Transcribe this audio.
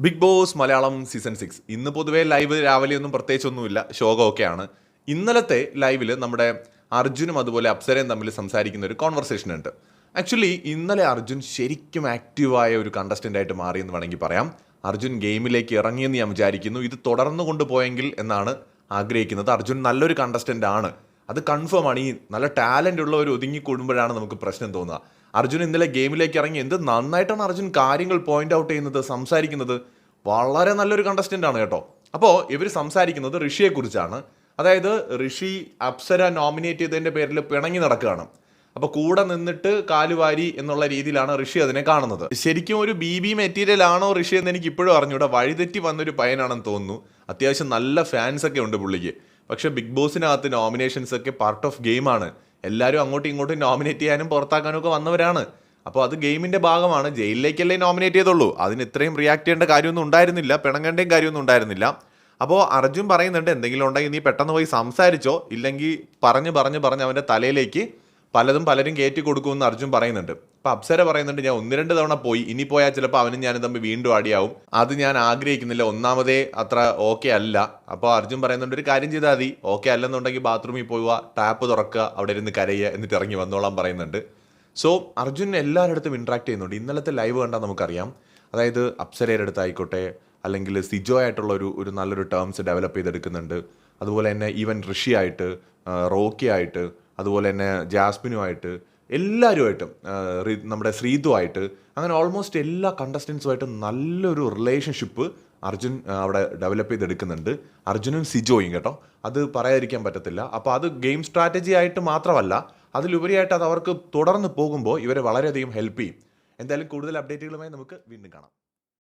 Big boss Malayalam season six. ഇന്ന് പൊതുവേ live രാവിലെ ഒന്നും പ്രത്യേകിച്ചൊന്നുമില്ല. ശോകമൊക്കെയാണ്. ഇന്നലത്തെ ലൈവിൽ നമ്മുടെ അർജുനും അതുപോലെ അപ്സരയും തമ്മിൽ സംസാരിക്കുന്ന ഒരു കോൺവെർസേഷൻ ഉണ്ട്. ആക്ച്വലി ഇന്നലെ അർജുൻ ശരിക്കും ആക്റ്റീവായ ഒരു കണ്ടസ്റ്റന്റ് ആയിട്ട് മാറിയെന്ന് വേണമെങ്കിൽ പറയാം. അർജുൻ ഗെയിമിലേക്ക് ഇറങ്ങിയെന്ന് ഞാൻ വിചാരിക്കുന്നു. ഇത് തുടർന്നു കൊണ്ടുപോയെങ്കിൽ എന്നാണ് ആഗ്രഹിക്കുന്നത്. അർജുൻ നല്ലൊരു കണ്ടസ്റ്റന്റ് ആണ്. അത് കൺഫേം ആണ്. ഈ നല്ല ടാലന്റ് ഉള്ള ഒരു ഒതുങ്ങി കൂടുമ്പോഴാണ് നമുക്ക് പ്രശ്നം തോന്നുക. അർജുൻ ഇന്നലെ ഗെയിമിലേക്ക് ഇറങ്ങി എന്ത് നന്നായിട്ടാണ് അർജുൻ കാര്യങ്ങൾ പോയിന്റ് ഔട്ട് ചെയ്യുന്നത് സംസാരിക്കുന്നത്. വളരെ നല്ലൊരു കണ്ടസ്റ്റന്റ് ആണ് കേട്ടോ. അപ്പോൾ ഇവർ സംസാരിക്കുന്നത് ഋഷിയെക്കുറിച്ചാണ്. അതായത് ഋഷി അപ്സര നോമിനേറ്റ് ചെയ്തതിന്റെ പേരിൽ പിണങ്ങി നടക്കുകയാണ്. അപ്പോൾ കൂടെ നിന്നിട്ട് കാലുവാരി എന്നുള്ള രീതിയിലാണ് ഋഷി അതിനെ കാണുന്നത്. ശരിക്കും ഒരു ബി ബി മെറ്റീരിയൽ ആണോ ഋഷി എന്ന് എനിക്ക് ഇപ്പോഴും അറിഞ്ഞൂടാ. വഴിതെറ്റി വന്നൊരു പയനാണെന്ന് തോന്നുന്നു. അത്യാവശ്യം നല്ല ഫാൻസ് ഒക്കെ ഉണ്ട് പുള്ളിക്ക്. പക്ഷെ ബിഗ് ബോസിനകത്ത് നോമിനേഷൻസ് ഒക്കെ പാർട്ട് ഓഫ് ഗെയിമാണ് എല്ലാവരും അങ്ങോട്ടും ഇങ്ങോട്ടും നോമിനേറ്റ് ചെയ്യാനും പുറത്താക്കാനും ഒക്കെ വന്നവരാണ്. അപ്പോൾ അത് ഗെയിമിന്റെ ഭാഗമാണ്. ജയിലിലേക്കല്ലേ നോമിനേറ്റ് ചെയ്തുള്ളൂ. അതിന് ഇത്രയും റിയാക്ട് ചെയ്യേണ്ട കാര്യമൊന്നും ഉണ്ടായിരുന്നില്ല. പിണങ്ങേണ്ടയും കാര്യമൊന്നും ഉണ്ടായിരുന്നില്ല. അപ്പോൾ അർജുൻ പറയുന്നുണ്ട് എന്തെങ്കിലും ഉണ്ടെങ്കിൽ നീ പെട്ടെന്ന് പോയി സംസാരിച്ചോ. ഇല്ലെങ്കിൽ പറഞ്ഞ് പറഞ്ഞ് പറഞ്ഞ് അവന്റെ തലയിലേക്ക് പലതും പലരും കയറ്റി കൊടുക്കുമെന്ന് അർജുൻ പറയുന്നുണ്ട്. അപ്പോൾ അപ്സര പറയുന്നുണ്ട് ഞാൻ ഒന്ന് രണ്ട് തവണ പോയി ഇനി പോയാൽ ചിലപ്പോൾ അവനും ഞാനും തമ്മിൽ വീണ്ടും അടിയാവും. അത് ഞാൻ ആഗ്രഹിക്കുന്നില്ല. ഒന്നാമതേ അത്ര ഓക്കെ അല്ല. അപ്പോൾ അർജുൻ പറയുന്നുണ്ട് ഒരു കാര്യം ചെയ്താൽ മതി. ഓക്കെ അല്ലെന്നുണ്ടെങ്കിൽ ബാത്റൂമിൽ പോവുക ടാപ്പ് തുറക്കുക അവിടെ ഇരുന്ന് കരയുക എന്നിട്ട് ഇറങ്ങി വന്നോളാം പറയുന്നുണ്ട്. സോ അർജുൻ എല്ലാവരുടെ ഇൻട്രാക്ട് ചെയ്യുന്നുണ്ട്. ഇന്നലത്തെ ലൈവ് കണ്ടാൽ നമുക്കറിയാം. അതായത് അപ്സരയുടെ അടുത്തായിക്കോട്ടെ അല്ലെങ്കിൽ സിജോ ആയിട്ടുള്ള ഒരു ഒരു നല്ലൊരു ടേംസ് ഡെവലപ്പ് ചെയ്തെടുക്കുന്നുണ്ട്. അതുപോലെ തന്നെ ഈവൻ ഋഷി ആയിട്ട് റോക്കി ആയിട്ട് അതുപോലെ തന്നെ ജാസ്മിനുമായിട്ട് എല്ലാവരുമായിട്ടും നമ്മുടെ ശ്രീതുമായിട്ട് അങ്ങനെ ഓൾമോസ്റ്റ് എല്ലാ കണ്ടസ്റ്റൻസുമായിട്ടും നല്ലൊരു റിലേഷൻഷിപ്പ് അർജുൻ അവിടെ ഡെവലപ്പ് ചെയ്തെടുക്കുന്നുണ്ട്. അർജുനും സിജോയും കേട്ടോ. അത് പറയാതിരിക്കാൻ പറ്റത്തില്ല. അപ്പോൾ അത് ഗെയിം സ്ട്രാറ്റജി ആയിട്ട് മാത്രമല്ല അതിലുപരിയായിട്ട് അത് അവർക്ക് തുടർന്ന് പോകുമ്പോൾ ഇവരെ വളരെയധികം ഹെൽപ്പ് ചെയ്യും. എന്തായാലും കൂടുതൽ അപ്ഡേറ്റുകളുമായി നമുക്ക് വീണ്ടും കാണാം.